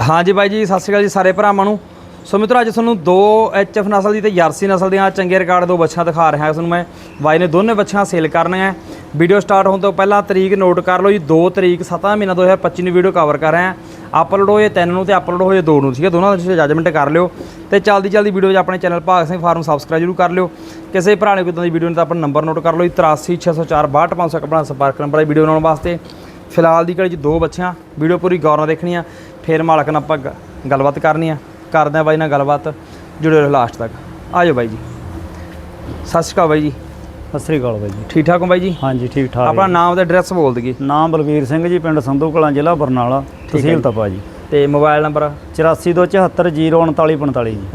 ਹਾਂਜੀ ਬਾਈ ਜੀ, ਸਤਿ ਸ਼੍ਰੀ ਅਕਾਲ ਜੀ ਸਾਰੇ ਭਰਾਵਾਂ ਨੂੰ। ਸੋ ਮਿੱਤਰੋ, ਅੱਜ ਤੁਹਾਨੂੰ ਦੋ ਐਚਐਫ ਨਸਲ ਦੀ ਤੇ ਜਰਸੀ ਨਸਲ ਦੀਆਂ ਚੰਗੇ ਰਿਕਾਰਡ ਦੋ ਬੱਚੀਆਂ ਦਿਖਾ ਰਿਹਾ ਤੁਹਾਨੂੰ ਮੈਂ। ਬਾਈ ਨੇ ਦੋਨੇ ਬੱਚੀਆਂ ਸੇਲ ਕਰਨੀਆਂ ਹੈ। ਵੀਡੀਓ ਸਟਾਰਟ ਹੋਣ ਤੋਂ ਪਹਿਲਾਂ ਤਰੀਕ ਨੋਟ ਕਰ ਲਓ ਜੀ 2 ਤਰੀਕ 7ਵਾਂ ਮਹੀਨਾ 2025 ਨੂੰ ਵੀਡੀਓ ਕਵਰ ਕਰ ਰਹੇ ਹਾਂ। ਅਪਲੋਡ ਹੋਏ 3 ਨੂੰ ਤੇ ਅਪਲੋਡ ਹੋਏ 2 ਨੂੰ, ਠੀਕ ਹੈ? ਦੋਨਾਂ ਦਾ ਤੁਸੀਂ ਜੱਜਮੈਂਟ ਕਰ ਲਿਓ। ਤੇ ਜਲਦੀ ਜਲਦੀ ਵੀਡੀਓ 'ਚ ਆਪਣੇ ਚੈਨਲ ਭਾਗ ਸਿੰਘ ਫਾਰਮ ਸਬਸਕ੍ਰਾਈਬ ਜ਼ਰੂਰ ਕਰ ਲਿਓ। ਕਿਸੇ ਭਰਾ ਨੇ ਕੋਈ ਦੀ ਵੀਡੀਓ ਨੇ ਤਾਂ ਆਪਣਾ ਨੰਬਰ ਨੋਟ ਕਰ ਲਓ ਜੀ 8360462500 ਆਪਣਾ ਸੰਪਰਕ ਨੰਬਰ ਹੈ ਵੀਡੀਓ ਬਣਾਉਣ ਵਾਸਤੇ। ਫਿਲਹਾਲ ਦੀ ਘੜੀ 'ਚ ਦੋ ਬੱਚੀਆਂ ਵੀਡੀਓ ਪੂਰੀ ਗੌਰ ਨਾਲ ਦੇਖਣੀ ਆ। ਫਿਰ ਮਾਲਕ ਨਾਲ ਆਪਾਂ ਗ- ਗੱਲਬਾਤ ਕਰਨੀ ਆ। ਕਰਦੇ ਆ ਬਾਈ ਨਾਲ ਗੱਲਬਾਤ ਜੁੜੇ ਰਹੋ ਲਾਸਟ ਤੱਕ। ਆਜੋ ਬਾਈ ਜੀ। ਸਤਿ ਸ਼੍ਰੀ ਅਕਾਲ ਬਾਈ ਜੀ। ਸਤਿ ਸ੍ਰੀ ਅਕਾਲ ਬਾਈ ਜੀ। ਠੀਕ ਠਾਕ ਹੋ ਬਾਈ ਜੀ? ਹਾਂਜੀ ਠੀਕ ਠਾਕ ਆਪਣਾ ਨਾਮ ਤੇ ਐਡਰੈਸ ਬੋਲ ਦਈਏ। ਜੀ। ਨਾਮ ਬਲਵੀਰ ਸਿੰਘ ਜੀ ਪਿੰਡ ਸੰਧੂ ਕਲਾਂ ਜ਼ਿਲ੍ਹਾ ਬਰਨਾਲਾ ਤਹਿਸੀਲ ਤਪਾ ਜੀ। ਤੇ ਮੋਬਾਈਲ ਨੰਬਰ? 8427403945 ਜੀ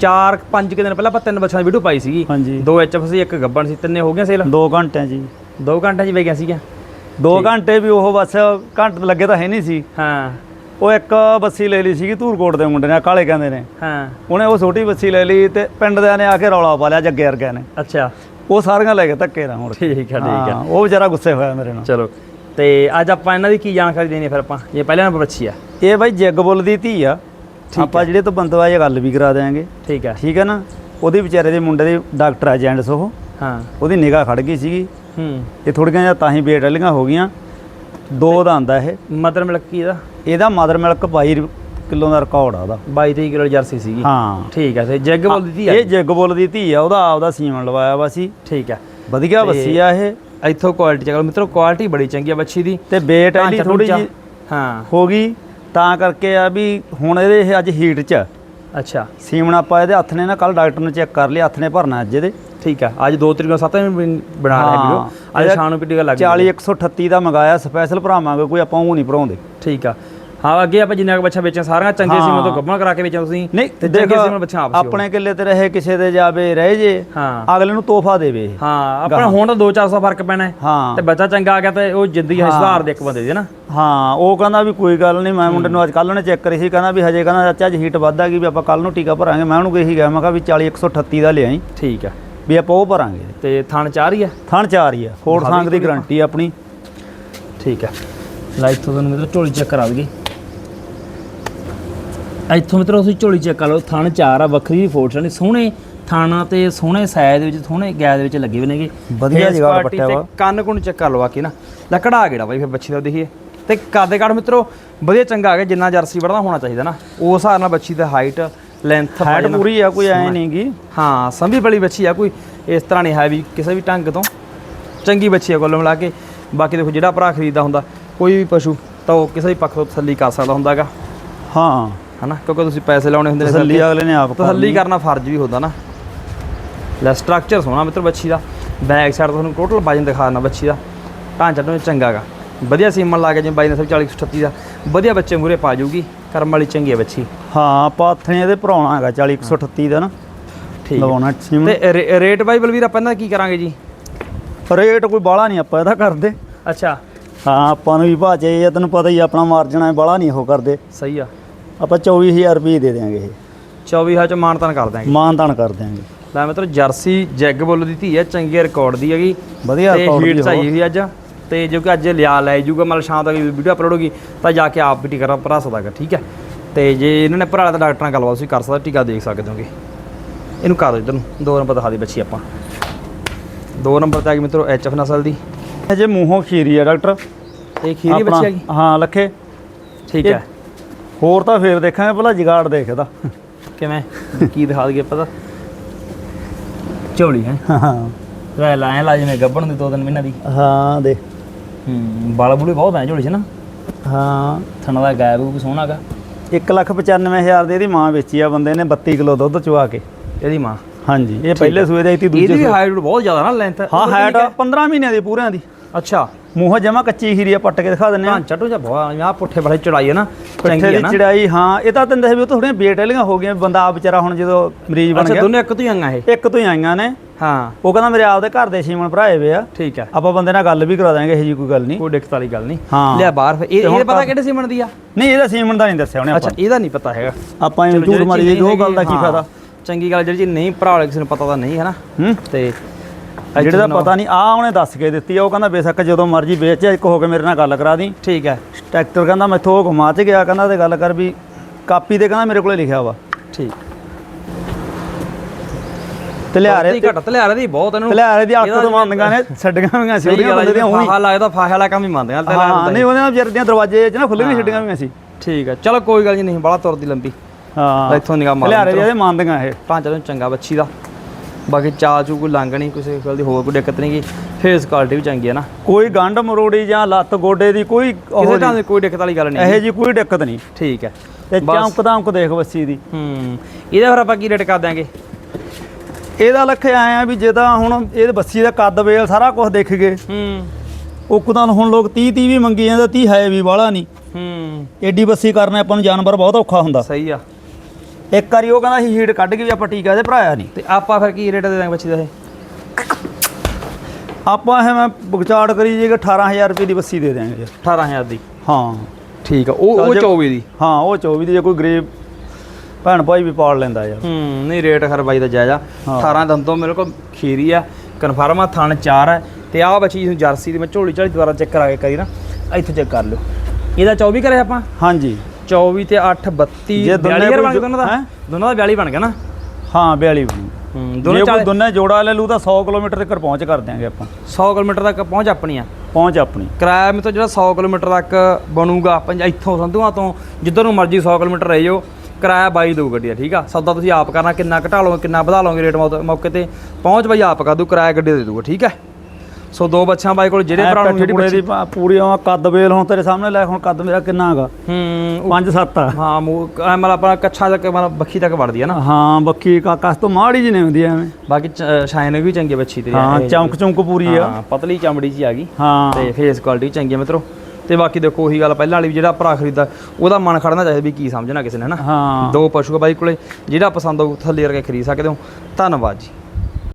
ਚਾਰ ਪੰਜ ਕੁ ਦਿਨ ਪਹਿਲਾਂ ਆਪਾਂ ਤਿੰਨ ਬੱਚਿਆਂ ਦੀ ਵੀਡੀਓ ਪਾਈ ਸੀਗੀ। ਹਾਂਜੀ। ਦੋ ਐਚਐਫ ਸੀ ਇੱਕ ਗੱਬਣ ਸੀ। ਤਿੰਨੇ ਹੋ ਗਏ ਸੇਲ 2 ਘੰਟੇ ਜੀ। ਦੋ ਘੰਟੇ 'ਚ ਵੇ ਗਿਆ ਸੀਗਾ 2 ਘੰਟੇ ਵੀ ਉਹ ਬਸ ਘੰਟੇ ਲੱਗੇ ਤਾਂ ਹੈ ਨਹੀਂ ਸੀ। ਹਾਂ। ਉਹ ਇੱਕ ਬੱਸੀ ਲੈ ਲਈ ਸੀਗੀ ਧੂਰਕੋਟ ਦੇ ਮੁੰਡੇ ਨੇ ਕਾਲੇ ਕਹਿੰਦੇ ਨੇ। ਹਾਂ। ਉਹਨੇ ਉਹ ਛੋਟੀ ਬੱਸੀ ਲੈ ਲਈ ਤੇ ਪਿੰਡ ਦਿਆਂ ਨੇ ਆ ਕੇ ਰੌਲਾ ਪਾ ਲਿਆ ਜੱਗੇ ਵਰਗਿਆਂ ਨੇ। ਅੱਛਾ। ਉਹ ਸਾਰੀਆਂ ਲੈ ਕੇ ਧੱਕੇ ਮੁੜ ਕੇ। ਠੀਕ ਹੈ ਠੀਕ ਹੈ ਹਾਂ, ਉਹ ਵਿਚਾਰਾ ਗੁੱਸੇ ਹੋਇਆ ਮੇਰੇ ਨਾਲ। ਚਲੋ ਤੇ ਅੱਜ ਆਪਾਂ ਇਹਨਾਂ ਦੀ ਕੀ ਜਾਣਕਾਰੀ ਦੇਣੀ ਫਿਰ ਆਪਾਂ? ਇਹ ਪਹਿਲੇ ਨੰਬਰ ਬੱਚੀ ਆ। ਇਹ ਬਾਈ ਜੱਗਬੁੱਲ ਦੀ ਧੀ ਆ। ਆਪਾਂ ਜਿਹੜੇ ਤੋਂ ਬੰਦਵਾ ਇਹ ਗੱਲ ਵੀ ਕਰਾ ਦੇਾਂਗੇ ਠੀਕ ਹੈ ਠੀਕ ਹੈ ਨਾ? ਉਹਦੇ ਵਿਚਾਰੇ ਦੇ ਮੁੰਡੇ ਦੇ ਡਾਕਟਰ ਆ ਜੈਂਡਸ ਉਹ। ਹਾਂ। ਉਹਦੀ ਨਿਗਾਹ ਖੜ ਗਈ ਸੀਗੀ। ਹੂੰ। ਇਹ ਥੋੜੀਆਂ ਜਿਹਾ ਤਾਂ ਹੀ ਬੇਟ ਵਾਲੀਆਂ ਹੋ ਗਈਆਂ। ਦੋ ਦਾ ਆਂਦਾ ਇਹ ਮਦਰ ਮਿਲਕ ਕੀ ਇਹਦਾ? ਇਹਦਾ ਮਦਰ ਮਿਲਕ 22 ਕਿਲੋ ਦਾ ਰਿਕਾਰਡ ਆ ਉਹਦਾ। 22 23 ਕਿਲੋ ਜਰਸੀ ਸੀਗੀ। ਹਾਂ। ਠੀਕ ਹੈ ਤੇ ਜੱਗ ਬੋਲ ਦਿੱਤੀ ਆ ਇਹ ਜੱਗਬੁੱਲ ਦੀ ਧੀ ਆ ਉਹਦਾ ਆਪਦਾ ਸੀਮਨ ਲਵਾਇਆ ਵਾ ਸੀ। ਠੀਕ ਹੈ ਵਧੀਆ ਬੱਸੀ ਆ ਇਹ। ਇੱਥੋਂ ਕੁਆਲਿਟੀ ਚੱਲ ਮਿੱਤਰੋ ਕੁਆਲਿਟੀ ਬੜੀ ਚੰਗੀ ਆ ਬੱਚੀ ਦੀ। ਤੇ ਬੇਟ ਇਹਦੀ ਥੋੜੀ। ਜੀ ਹਾਂ। ਹੋ ਗਈ ਤਾਂ ਕਰਕੇ ਆ ਵੀ ਹੁਣ ਇਹਦੇ ਇਹ ਅੱਜ ਹੀਟ 'ਚ। ਅੱਛਾ। ਸੀਮਨ ਆਪਾਂ ਇਹਦੇ ਹੱਥ ਨੇ ਨਾ ਕੱਲ ਡਾਕਟਰ ਨੇ ਚੈੱਕ ਕਰ ਲਿਆ ਹੱਥ ਨੇ ਭਰਨਾ ਅੱਜ ਇਹਦੇ। ਠੀਕ ਹੈ ਅੱਜ 2 ਤਰੀਕ ਨੂੰ 7 ਬਣਾ ਰਿਹਾ। ਵੀਡੀਓ ਅੱਜ ਸ਼ਾਮ ਨੂੰ ਪੀਟੀ ਲੱਗ 40 138 ਦਾ ਮੰਗਾਇਆ ਸਪੈਸ਼ਲ ਭਰਾਵਾਂਗੇ ਕੋਈ ਆਪਾਂ ਉਹ ਨਹੀਂ ਭਰਾਉਂਦੇ। ਠੀਕ ਆ। ਹਾਂ ਅੱਗੇ ਆਪਾਂ ਜਿੰਨਾ ਕੁ ਬੱਚਾ ਵੇਚਿਆ ਸਾਰੀਆਂ ਚੰਗੇ। ਸੀਮਾ ਤੋਂ ਗੱਭਣ ਕਰਾ ਕੇ ਵੇਚਿਆ ਤੁਸੀਂ। ਨਹੀਂ ਤੇ ਦੇਖ ਚੰਗੇ ਸੀਮਾ ਬੱਚਾ ਆਪ। ਆਪਣੇ ਕਿੱਲੇ ਤੇ ਰਹੇ ਕਿਸੇ ਦੇ ਜਾਵੇ ਰਹਿ ਜੇ। ਹਾਂ। ਅਗਲੇ ਨੂੰ ਤੋਹਫਾ ਦੇਵੇ। ਹਾਂ ਆਪਣਾ ਹੁਣ ਤਾਂ 2-400 ਫ਼ਰਕ ਪੈਣਾ ਹੈ। ਤੇ ਬੱਚਾ ਚੰਗਾ ਆ ਗਿਆ ਤੇ ਉਹ ਜ਼ਿੰਦਗੀ ਹੈ। ਸੁਧਾਰ ਦੇ ਇੱਕ ਬੰਦੇ ਦੀ ਨਾ। ਹਾਂ ਉਹ ਕਹਿੰਦਾ ਵੀ ਕੋਈ ਗੱਲ ਨਹੀਂ ਮੈਂ ਮੁੰਡੇ ਨੂੰ ਅੱਜ ਕੱਲ੍ਹ ਨੇ ਚੈੱਕ ਕਰੀ ਸੀ ਕਹਿੰਦਾ ਵੀ ਹਜੇ ਕਹਿੰਦਾ ਚਾਚਾ ਜੀ ਹੀਟ ਵੱਧਾ ਗਈ ਵੀ ਆਪਾਂ ਕੱਲ ਨੂੰ ਟੀਕਾ ਭਰਾਂਗੇ। ਮੈਂ ਉਹਨੂੰ ਇਹੀ ਗਿਆ ਮੈਂ ਕਿਹਾ ਵੀ 40 138 ਦਾ ਲਿਆਈ। ਠੀਕ ਆ। ਵੀ ਆਪਾਂ ਉਹ ਭਰਾਂਗੇ। ਤੇ ਥਣ ਚਾਰ ਹੀ ਆ? ਥਣ ਚਾਰ ਹੀ ਆ। ਫੋਰ ਸੰਗ ਦੀ ਗਾਰੰਟੀ ਆਪਣੀ। ਠੀਕ ਹੈ ਲਾਈਟ ਤੋਂ ਤੁਹਾਨੂੰ ਮਿੱਤਰ ਝੋਲੀ ਚੈੱਕ ਕਰਾ ਦਈਏ। ਇੱਥੋਂ ਮਿੱਤਰੋ ਤੁਸੀਂ ਝੋਲੀ ਚੈੱਕ ਕਰ ਲਓ। ਥਣ ਚਾਰ ਆ ਵੱਖਰੀ ਫੋਟੋ ਨੇ ਸੋਹਣੇ ਥਾਣਾ ਤੇ ਸੋਹਣੇ ਸਾਇਜ਼ ਦੇ ਵਿੱਚ ਸੋਹਣੇ ਗੈਸ ਦੇ ਵਿੱਚ ਲੱਗੇ ਹੋਏ ਨੇਗੇ। ਵਧੀਆ quality ਪੱਟਿਆ ਵਾ। ਕੰਨ ਕੁਣ ਚੈੱਕ ਕਰ ਲਓ ਆਕੇ ਨਾ। ਲੱਕੜਾ ਗੇੜਾ ਬਾਈ ਫਿਰ ਬੱਚੀ ਦਾ ਦੇਖੀਏ। ਤੇ ਕਾਦੇ ਕਾੜ ਮਿੱਤਰੋ ਵਧੀਆ ਚੰਗਾ ਆ ਗਿਆ। ਜਿੰਨਾ ਜਰਸੀ ਵੜਦਾ ਹੋਣਾ ਚਾਹੀਦਾ ਨਾ। ਉਸ ਹਿਸਾਬ ਨਾਲ ਬੱਚੀ ਦਾ ਹਾਈਟ ਲੈਂਥ ਹਾਈਟ ਪੂਰੀ ਆ ਕੋਈ ਐ ਨਹੀਂਗੀ ਹਾਂ ਸੰਭੀ ਬੜੀ ਬੱਚੀ ਆ ਕੋਈ। ਇਸ ਤਰ੍ਹਾਂ ਨਹੀਂ ਹੈ ਵੀ ਕਿਸੇ ਵੀ ਢੰਗ ਤੋਂ। ਚੰਗੀ ਬੱਚੀ ਆ ਕੋਲ ਮਿਲਾ ਕੇ। ਬਾਕੀ ਦੇਖੋ ਜਿਹੜਾ ਭਰਾ ਖਰੀਦਦਾ ਹੁੰਦਾ ਕੋਈ ਵੀ ਪਸ਼ੂ ਤਾਂ ਉਹ ਕਿਸੇ ਵੀ ਪੱਖ ਤੋਂ ਤਸੱਲੀ ਕਰ ਸਕਦਾ ਹੁੰਦਾਗਾ। ਹਾਂ। ਹਨਾ? ਕਿਉਂਕਿ ਤੁਸੀਂ ਪੈਸੇ ਲਾਉਣੇ ਹੁੰਦੇ ਨੇ ਤਸੱਲੀ। ਅਗਲੇ ਨੇ ਆਪ ਤਸੱਲੀ ਕਰਨਾ ਫਰਜ਼ ਵੀ ਹੁੰਦਾ ਨਾ। ਲੈ ਸਟਰਕਚਰ ਸੋਹਣਾ ਮਿੱਤਰ ਬੱਚੀ ਦਾ। ਬੈਕ ਸਾਈਡ ਤੁਹਾਨੂੰ ਟੋਟਲ ਵਜਨ ਦਿਖਾ ਦਿੰਦਾ ਬੱਚੀ ਦਾ। ਢਾਂਚਾ ਤੋਂ ਚੰਗਾਗਾ। ਵਧੀਆ ਸੀਮਨ ਲਾ ਕੇ ਜਿਵੇਂ ਬਾਈ ਨੇ ਸਭ 40 38 ਦਾ। ਵਧੀਆ ਬੱਚੇ ਮੂਰੇ ਪਾ ਜਾਊਗੀ ਕਰਮ ਵਾਲੀ ਚੰਗੀ ਹੈ ਬੱਚੀ। ਹਾਂ ਆਪਾਂ ਹੱਥਣੇ ਇਹਦੇ ਭਰਾਉਣਾ ਹੈਗਾ 40 138 ਦਾ ਨਾ। ਠੀਕ। ਲਵਾਉਣਾ ਤੇ ਰੇ- ਰੇਟ ਬਾਈ ਬਲਵੀਰ ਆਪਾਂ ਇਹਨਾਂ ਦਾ ਕੀ ਕਰਾਂਗੇ ਜੀ? ਰੇਟ ਕੋਈ ਬਾਹਲਾ ਨਹੀਂ ਆਪਾਂ ਇਹਦਾ ਕਰਦੇ। ਅੱਛਾ। ਹਾਂ ਆਪਾਂ ਨੂੰ ਵੀ ਭਾਜੇ ਇਹ ਤੈਨੂੰ ਪਤਾ ਹੀ ਆ, ਆਪਣਾ ਮਾਰਜਣਾ ਹੈ ਬਾਹਲਾ ਨਹੀਂ ਉਹ ਕਰਦੇ। ਸਹੀ ਆ। ਆਪਾਂ 24000 ਰੁਪਏ ਦੇ ਦਿਆਂਗੇ ਇਹ। 24 ਹਾ ਚ ਮਾਨਤਨ ਕਰ ਦਾਂਗੇ ਮਾਨਤਾਨ ਕਰ ਦਿਆਂਗੇ। ਲੈ ਮਿੱਤਰ ਜਰਸੀ ਜੈਗ ਬੁੱਲ ਦੀ ਧੀ ਹੈ ਚੰਗੇ ਰਿਕਾਰਡ ਦੀ ਹੈਗੀ। ਵਧੀਆ ਤੇ record ਹੀਟ ਦੀ ਹੋਈ ਅੱਜ। ਤੇ ਜੋ ਕਿ ਅੱਜ ਲਿਆ ਲੈ ਜੂਗਾ ਮਤਲਬ ਸ਼ਾਮ ਤੱਕ ਵੀਡੀਓ ਅਪਲੋਡ ਹੋਗੀ ਤਾਂ ਜਾ ਕੇ ਆਪ ਵੀ ਟੀਕਾ ਭਰਾ ਸਕਦਾਗਾ ਠੀਕ ਹੈ। ਤੇ ਜੇ ਇਹਨਾਂ ਨੇ ਭਰਾ ਦਾ ਡਾਕਟਰ ਨਾਲ ਗੱਲਬਾਤ ਤੁਸੀਂ ਕਰ ਸਕਦਾ ਟੀਕਾ ਦੇਖ ਸਕਦੇ ਹੋਗੇ। ਇਹਨੂੰ ਕਰ ਦਿਓ ਇੱਧਰ ਨੂੰ ਦੋ ਨੰਬਰ ਦਿਖਾ ਦੇ ਬੱਚੀ ਆਪਾਂ। ਦੋ ਨੰਬਰ ਤੇ ਆ ਗਈ ਮਿੱਤਰੋ ਐਚਐਫ ਨਸਲ ਦੀ। ਜੇ ਮੂੰਹੋਂ ਖੀਰੀ ਆ ਡਾਕਟਰ। ਇਹ ਖੀਰੀ ਬੱਚੀ ਹੈਗੀ ਹਾਂ ਲੱਖੇ। ਠੀਕ ਹੈ। ਹੋਰ ਤਾਂ ਫੇਰ ਦੇਖਾਂਗੇ ਭਲਾ ਜਗਾੜ ਦੇਖਦਾ ਕਿਵੇਂ? ਕੀ ਦਿਖਾ ਦਈਏ ਪਤਾ ਝੋਲੀ ਹੈ। ਹਾਂ। ਲੈ ਲਾਏ ਲਾ ਜਿਵੇਂ ਗੱਬਣ ਦੀ ਦੋ ਤਿੰਨ ਮਹੀਨਾ ਦੀ। ਹਾਂ ਦੇ। ਹੂੰ ਬਾਲ ਬੁਲੇ ਬਹੁਤ ਪੈ ਝੋਲੀ 'ਚ ਨਾ। ਹਾਂ। ਥਣਾ ਦਾ ਗੈਬ ਵੀ ਸੋਹਣਾਗਾ 195000 ਦੀ ਇਹਦੀ ਮਾਂ ਵੇਚੀ ਆ ਬੰਦੇ ਨੇ 32 ਕਿਲੋ ਦੁੱਧ ਚੁਆ ਕੇ। ਇਹਦੀ ਮਾਂ? ਹਾਂਜੀ ਇਹ ਪਹਿਲੇ ਸੂਏ ਦੀ ਤੀ ਦੂਜੇ ਇਹਦੀ ਹਾਈਟ ਬਹੁਤ ਜ਼ਿਆਦਾ ਨਾ ਲੈਂਥ ਹਾਂ ਹਾਈਟ 15 ਮਹੀਨਿਆਂ ਦੀ ਪੂਰਿਆਂ ਦੀ। ਅੱਛਾ। ਮੂੰਹ ਜਮਾ ਕੱਚੀ ਖੀਰੀ ਆ ਪੱਟ ਕੇ ਦਿਖਾ ਦਿੰਨੇ ਆ। ਹਾਂ ਚਟੂ ਜਾ ਬਹੁਤ ਆ ਪੁੱਠੇ ਬੜੇ ਚੜਾਈ ਹੈ ਨਾ ਪੱਠੇ ਚੰਗੀ ਦੀ ਚੜਾਈ ਹਾਂ ਇਹ ਤਾਂ ਤੈਨੂੰ ਦੱਸਿਆ ਵੀ ਥੋੜੀਆਂ ਬੇਟਲੀਆਂ ਹੋ ਗਈਆਂ ਬੰਦਾ ਆ ਵਿਚਾਰਾ ਹੁਣ ਜਦੋਂ ਮਰੀਜ਼ ਬਣ ਅੱਛਾ ਗਿਆ। ਦੋਨੇ ਇੱਕ ਤੋਂ ਹੀ ਆਈਆਂ ਇਹ? ਇੱਕ ਤੋਂ ਹੀ ਆਈਆਂ ਨੇ। ਹਾਂ। ਉਹ ਕਹਿੰਦਾ ਮੇਰੇ ਆਪਦੇ ਘਰ ਦੇ ਸੀਮਨ ਭਰਾਏ ਵੇ ਆ। ਠੀਕ ਹੈ ਆਪਾਂ ਬੰਦੇ ਨਾਲ ਗੱਲ ਵੀ ਕਰਾ ਦਾਂਗੇ ਇਹੋ ਜੀ ਕੋਈ ਗੱਲ ਨਹੀਂ। ਕੋਈ ਦਿੱਕਤ ਵਾਲੀ ਗੱਲ ਨਹੀਂ। ਹਾਂ। ਲਿਆ ਬਾਹਰ ਫਿਰ। ਇਹ ਇਹ ਪਤਾ ਕਿਹੜੇ ਸੀਮਨ ਦੀ ਆ? ਨਹੀਂ ਇਹਦਾ ਸੀਮਨ ਦਾ ਨਹੀਂ ਦੱਸਿਆ ਉਹਨੇ ਅੱਛਾ ਇਹਦਾ ਨਹੀਂ ਪਤਾ ਹੈਗਾ। ਆਪਾਂ ਇਹ ਝੂਠ ਮਾਰੀ ਦੀ ਉਹ ਗੱਲ ਦਾ ਕੀ ਫਾਇਦਾ? ਚੰਗੀ ਗੱਲ ਜਿਹੜੀ ਨਹੀਂ ਭਰਾ ਵਾਲੇ ਕਿਸੇ ਨੂੰ ਪਤਾ ਤਾਂ ਨਹੀਂ ਹੈ ਨਾ? ਤੇ ਜਿਹੜੇ ਦਾ ਪਤਾ ਨਹੀਂ ਆ ਉਹਨੇ ਦੱਸ ਕੇ ਦਿੱਤੀ ਆ ਉਹ ਕਹਿੰਦਾ ਬੇਸ਼ੱਕ ਜਦੋਂ ਮਰਜ਼ੀ ਵੇਚ ਇੱਕ ਹੋ ਕੇ ਮੇਰੇ ਨਾਲ ਗੱਲ ਕਰਾ ਦੀ। ਠੀਕ ਹੈ। ਟਰੈਕਟਰ ਕਹਿੰਦਾ ਮੈਥੋਂ ਉਹ ਘੁਮਾ ਚ ਗਿਆ ਕਹਿੰਦਾ ਤੇ ਗੱਲ ਕਰ ਵੀ ਕਾਪੀ ਤੇ ਕਹਿੰਦਾ ਮੇਰੇ ਕੋਲੇ ਲਿਖਿਆ ਵਾ। ਠੀਕ। ਤੇ ਲਿਆਰੇ ਤੇ ਘਟ ਤੇ ਲਿਆਰੇ ਦੀ ਬਹੁਤ ਇਹਨੂੰ। ਤੇ ਲਿਆਰੇ ਦੀ ਅੱਖ ਤੋਂ ਮੰਨਗਾ ਨੇ ਛੱਡੀਆਂ ਹੋਈਆਂ ਸੀ ਉਹਦੀਆਂ ਗੱਲ ਬੰਦੇ ਦੀਆਂ ਹੈ ਉਹੀ। ਫਾਹਾ ਲੱਗਦਾ ਫਾਹਾ ਵਾਲਾ ਕੰਮ ਹੀ ਮੰਨਦੇ ਆ ਤੇ ਹਾਂ ਨਹੀਂ ਉਹਦੇ ਨਾਲ ਵਿਚਾਰ ਦੀਆਂ ਦਰਵਾਜ਼ੇ 'ਚ ਨਾ ਖੁੱਲੀਆਂ ਛੱਡੀਆਂ ਹੋਈਆਂ ਸੀ। ਠੀਕ ਹੈ ਚਲੋ ਕੋਈ ਗੱਲ ਨਹੀਂ ਬੜਾ ਤੁਰਦੀ ਲੰਬੀ। ਹਾਂ। ਇੱਥੋਂ ਨਿਗਾਹ ਮਾਰ ਲਿਆਰੇ ਦੀਆਂ ਮੰਨਦੀਆਂ ਇਹ। ਨੂੰ ਚੰਗਾ ਬੱਚੀ ਦਾ। ਬਾਕੀ ਚਾਲ ਚੂ ਕੋਈ ਲੰਘ ਨਹੀਂ ਕਿਸੇ ਗੱਲ ਦੀ ਹੋਰ ਕੋਈ ਦਿੱਕਤ ਨਹੀਂ ਗੀ। ਫੇਸ ਕੁਆਲਿਟੀ ਵੀ ਚੰਗੀ ਹੈ ਨਾ। ਕੋਈ ਗੰਢ ਮਰੋੜੀ ਜਾਂ ਲੱਤ ਗੋਡੇ ਦੀ ਕੋਈ ਕਿਸੇ ਢੰਗ ਦੀ ਕੋਈ ਦਿੱਕਤ ਵਾਲੀ ਗੱਲ ਨਹੀਂ ਇਹੋ ਜੀ ਕੋਈ ਦਿੱਕਤ ਨਹੀਂ। ਠੀਕ ਹੈ। ਤੇ ਚੌਂਕ ਦਾਮਕ ਦੇਖ ਬੱਸੀ ਦੀ। ਹੂੰ। ਇਹਦਾ ਫਿਰ ਆਪਾਂ ਕੀ ਰੇਟ ਕਰ ਦਿਆਂਗੇ? ਇਹਦਾ ਲੱਖੇ ਆਏ ਆ ਵੀ ਜੇ ਤਾਂ ਹੁਣ ਇਹ ਬੱਸੀ ਦਾ ਕੱਦ ਵੇਲ ਸਾਰਾ ਕੁਝ ਦੇਖ ਗਏ। ਹੂੰ। ਉਹ ਕੁਦਾਂ ਹੁਣ ਲੋਕ 30 30 ਵੀ ਮੰਗੀ ਜਾਂਦੇ 30 ਹੈ ਵੀ ਬਾਹਲਾ ਨਹੀਂ। ਹੂੰ। ਏਡੀ ਬੱਸੀ ਕਰਨਾ ਆਪਾਂ ਨੂੰ ਜਾਨਵਰ ਬਹੁਤ ਔਖਾ ਹੁੰਦਾ। ਸਹੀ ਆ। ਇੱਕ ਵਾਰੀ ਉਹ ਕਹਿੰਦਾ ਸੀ ਹੀਟ ਕੱਢ ਕੇ ਵੀ ਆਪਾਂ ਟੀਕਾ ਦੇ ਭਰਾਇਆ ਨਹੀਂ। ਤੇ ਆਪਾਂ ਫਿਰ ਕੀ ਰੇਟ ਦੇ ਦਾਂਗੇ ਬੱਚੀ ਦਾ ਇਹ? ਆਪਾਂ ਇਹ ਮੈਂ ਵਿਚਾਰ ਕਰੀ ਜੇਗਾ 18000 ਰੁਪਏ ਦੀ ਬੱਸੀ ਦੇ ਦਿਆਂਗੇ 18000 ਦੀ? ਹਾਂ। ਠੀਕ ਆ। ਉਹ ਉਹ ਜੇ- 24 ਦੀ? ਹਾਂ ਉਹ 24 ਦੀ ਜੇ ਕੋਈ ਗਰੀਬ ਭੈਣ ਭਾਈ ਵੀ ਪਾਲ ਲੈਂਦਾ ਯਾਰ। ਹੂੰ ਨਹੀਂ ਰੇਟ ਖਰ ਬਾਈ ਦਾ ਜਾਇਜ਼ਾ। ਹਾਂ। 18 ਦੰਦ ਮੇਰੇ ਕੋਲ ਖੀਰੀ ਆ ਕਨਫਰਮ ਆ ਥਣ 4 ਹੈ ਤੇ ਆਹ ਬੱਚੀ ਨੂੰ ਜਰਸੀ ਦੀ ਮੈਂ ਝੋਲੀ ਝਾਲੀ ਦੁਬਾਰਾ ਚੈੱਕ ਕਰਾ ਕੇ ਕਰੀ ਨਾ ਇੱਥੇ ਚੈੱਕ ਕਰ ਲਿਓ। ਇਹਦਾ 24 ਕਰਿਆ ਆਪਾਂ? ਹਾਂਜੀ। 24 ਤੇ 8 32 ਜੇ ਦੋਨੇ 42 ਬਣ ਕੋਈ ਗਿਆ ਦੋਨਾਂ ਦਾ? ਦੋਨਾਂ ਦਾ 42 ਬਣ ਗਿਆ ਨਾ? ਹਾਂ 42 ਬਣੀ। ਦੋਨੇ ਕੋਈ 40 ਦੋਨੇ ਜੋੜਾ ਲੈ ਲੂ ਤਾਂ 100 ਕਿਲੋਮੀਟਰ ਤੱਕ ਪਹੁੰਚ ਕਰ ਦਿਆਂਗੇ ਆਪਾਂ। 100 ਕਿਲੋਮੀਟਰ ਤੱਕ ਪਹੁੰਚ ਆਪਣੀ ਆ। ਪਹੁੰਚ ਆਪਣੀ। ਕਿਰਾਇਆ ਮੇਰੇ ਤੋਂ ਜਿਹੜਾ 100 ਕਿਲੋਮੀਟਰ ਤੱਕ ਬਣੂਗਾ ਪੰਜ ਇੱਥੋਂ ਸੰਧੂਆਂ ਤੋਂ ਜਿੱਧਰ ਨੂੰ ਮਰਜ਼ੀ 100 ਕਿਲੋਮੀਟਰ ਰਹਿ ਜਾਓ ਕਿਰਾਇਆ ਬਾਈ ਦਊ ਗੱਡੀ ਦਾ ਠੀਕ ਆ? ਸੌਦਾ ਤੁਸੀਂ ਆਪ ਕਰਨਾ ਕਿੰਨਾ ਘਟਾ ਲਓਗੇ ਕਿੰਨਾ ਵਧਾ ਲਓਗੇ ਰੇਟ ਮੌ- ਮੌਕੇ ਤੇ। ਪਹੁੰਚ ਬਾਈ ਆਪ ਕਰ ਦੂ ਕਿਰਾਇਆ ਗੱਡੀ ਦਾ ਦੇ ਦੂਗਾ ਠੀਕ ਹੈ ਸੋ ਦੋ ਬੱਚਿਆਂ ਬਾਈ ਕੋਲ ਜਿਹੜੇ ਭਰਾ ਨੂੰ ਜਿਹੜੀ ਦੀ ਪੂਰੀ ਉਹ ਕੱਦ ਵੇਲ ਹੁਣ ਤੇਰੇ ਸਾਹਮਣੇ ਲੈ ਹੁਣ ਕੱਦ ਮੇਰਾ ਕਿੰਨਾ ਹੈਗਾ? ਹੂੰ 5-7 ਆ। ਹਾਂ ਐ ਮਤਲਬ ਆਪਣਾ ਕੱਛਾ ਤੱਕ ਮਤਲਬ ਬੱਖੀ ਤੱਕ ਵੜਦੀ ਹੈ ਨਾ। ਹਾਂ ਬੱਕੀ ਕਾਕਸ ਤੋਂ ਮਾੜੀ ਜੀ ਨਹੀਂ ਹੁੰਦੀ ਐਵੇਂ। ਬਾਕੀ ਸ਼ਾਇਨ ਵੀ ਚੰਗੀ ਬੱਚੀ ਤੇ ਹਾਂ ਚਮਕ ਚਮਕ ਪੂਰੀ ਆ। ਹਾਂ ਪਤਲੀ ਚਮੜੀ ਜੀ ਆ ਗਈ। ਹਾਂ। ਤੇ ਫੇਸ ਕੁਆਲਿਟੀ ਚੰਗੀ ਮਿੱਤਰੋ। ਤੇ ਬਾਕੀ ਦੇਖੋ ਉਹੀ ਗੱਲ ਪਹਿਲਾਂ ਵਾਲੀ ਵੀ ਜਿਹੜਾ ਭਰਾ ਖਰੀਦਾ ਉਹਦਾ ਮਨ ਖੜਨਾ ਚਾਹੀਦਾ ਵੀ ਕੀ ਸਮਝਣਾ ਕਿਸੇ ਨੇ ਹਨਾ? ਹਾਂ। ਦੋ ਪਸ਼ੂ ਆ ਬਾਈ ਕੋਲੇ ਜਿਹੜਾ ਪਸੰਦ ਆਊ ਥੱਲੇ ਕਰਕੇ ਖਰੀਦ ਸਕਦੇ ਹੋ। ਧੰਨਵਾਦ ਜੀ।